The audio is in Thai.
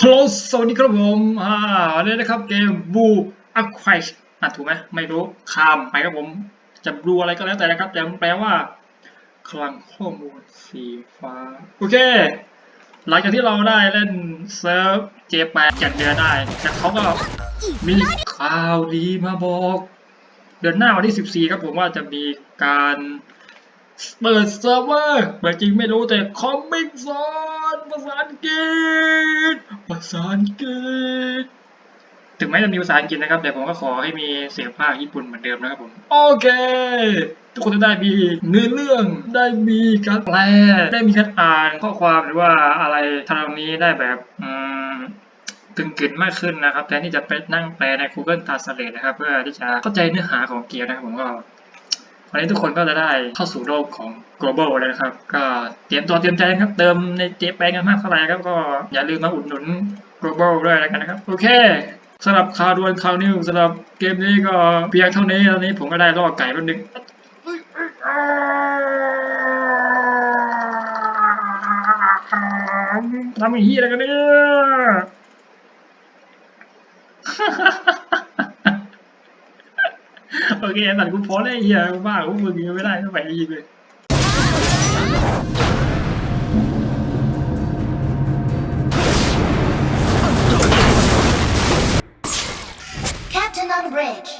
ฮัลโหลสวัสดีครับผมอ่าวันนี้นะครับเกมบูอัคควายอะถูกไหมไม่รู้คามไปครับผม จะดูอะไรก็แล้วแต่นะครับแต่มันแปลว่า คลังข้อมูลสีฟ้า โอเค หลังจากที่เราได้เล่นเซิร์ฟเจแปดเดือนได้ แต่เขาก็มีข่าวดีมาบอก เดือนหน้าวันที่ 14 ครับผมว่าจะมีการเปิดเซิร์ฟเวอร์เปิดจริงไม่รู้แต่คอมมิกซอนภาษาอังกฤษ ภาษาอังกฤษถึงแม้จะมีภาษาอังกฤษนะครับ แต่ผมก็ขอให้มีเสียงภาคญี่ปุ่นเหมือนเดิมนะครับผม โอเค ทุกคนจะได้มีเนื้อเรื่องได้มีการแปลได้มีการอ่านข้อความหรือว่าอะไรทำนองนี้ได้แบบอืมกึ่งกึ่มากขึ้นนะครับแทนที่จะไปนั่งแปลใน Google Translate นะครับ เพื่อที่จะเข้าใจเนื้อหาของเกมนะครับผมก็ วันนี้ทุกคนก็จะได้เข้าสู่โลกของ global เลยนะครับ ก็เตรียมตัวเตรียมใจนะครับ เติมในเจแปนกันมากเท่าไหร่ครับ ก็อย่าลืมมาอุดหนุน global ด้วยแล้วกันนะครับ โอเคสำหรับข่าวด่วนข่าวนิวสำหรับเกมนี้ก็เพียงเท่านี้ตอนนี้ผมก็ได้ล่อไก่มาหนึ่งทำอย่างนี้อะไรกันเนี่ย โอเคแต่กูพอได้เฮียกูบ้ากูมึงยังไม่ได้ก็ไปยิงเลย Captain on bridge.